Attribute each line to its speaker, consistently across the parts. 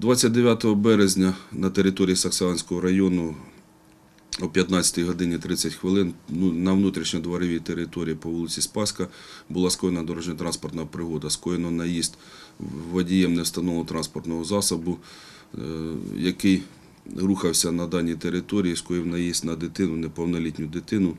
Speaker 1: 29 березня на території Саксаганського району о 15 годині 30 хвилин ну, на внутрішньодворовій території по вулиці Спаська була скоєна дорожньо-транспортна пригода. Скоєно наїзд водієм невстановленого транспортного засобу, е, який рухався на даній території, скоїв наїзд на дитину, неповнолітню дитину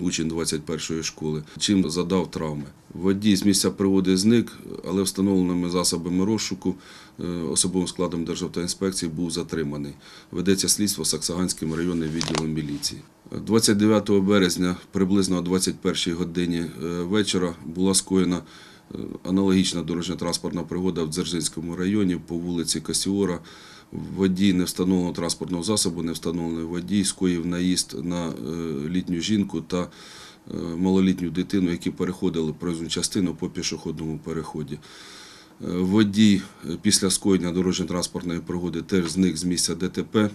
Speaker 1: учень 21-ї школи, чим задав травми. Водій з місця приводу зник, але встановленими засобами розшуку е, особовим складом Державтоінспекції був затриманий. Ведеться слідство Саксаганським районним відділом міліції. 29 березня, приблизно о 21 годині е, вечора, була скоєна аналогічна дорожньо-транспортна пригода в Дзержинському районі по вулиці Касіора. Водій невстановленого транспортного засобу, невстановлений водій, скоїв наїзд на е, літню жінку та е, малолітню дитину, які переходили проїзну частину по пішохідному переході. Е, Водій після скоєння дорожньо-транспортної пригоди теж зник з місця ДТП,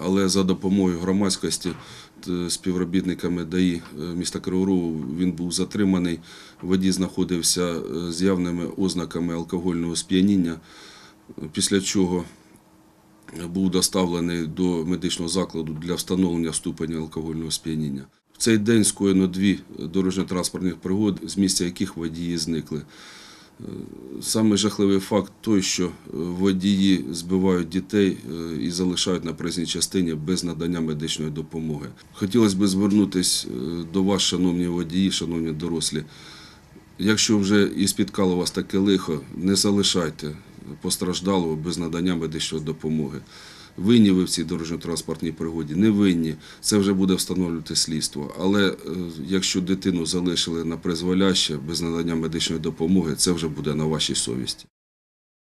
Speaker 1: але за допомогою громадськості співробітниками ДАІ е, міста Кривого Рогу він був затриманий. Водій знаходився е, з явними ознаками алкогольного сп'яніння, після чого був доставлений до медичного закладу для встановлення ступеня алкогольного сп'яніння. В цей день скоєно дві дорожньо-транспортних пригод, з місця яких водії зникли. Саме жахливий факт той, що е, водії збивають дітей е, і залишають на проїзній частині без надання медичної допомоги. Хотілося б звернутися е, до вас, шановні водії, шановні дорослі. Якщо вже і спіткало вас таке лихо, не залишайте постраждалого без надання медичної допомоги. Винні ви в цій дорожньо-транспортній пригоді, не винні, це вже буде встановлювати слідство. Але е, якщо дитину залишили на призволяще без надання медичної допомоги, це вже буде на вашій совісті.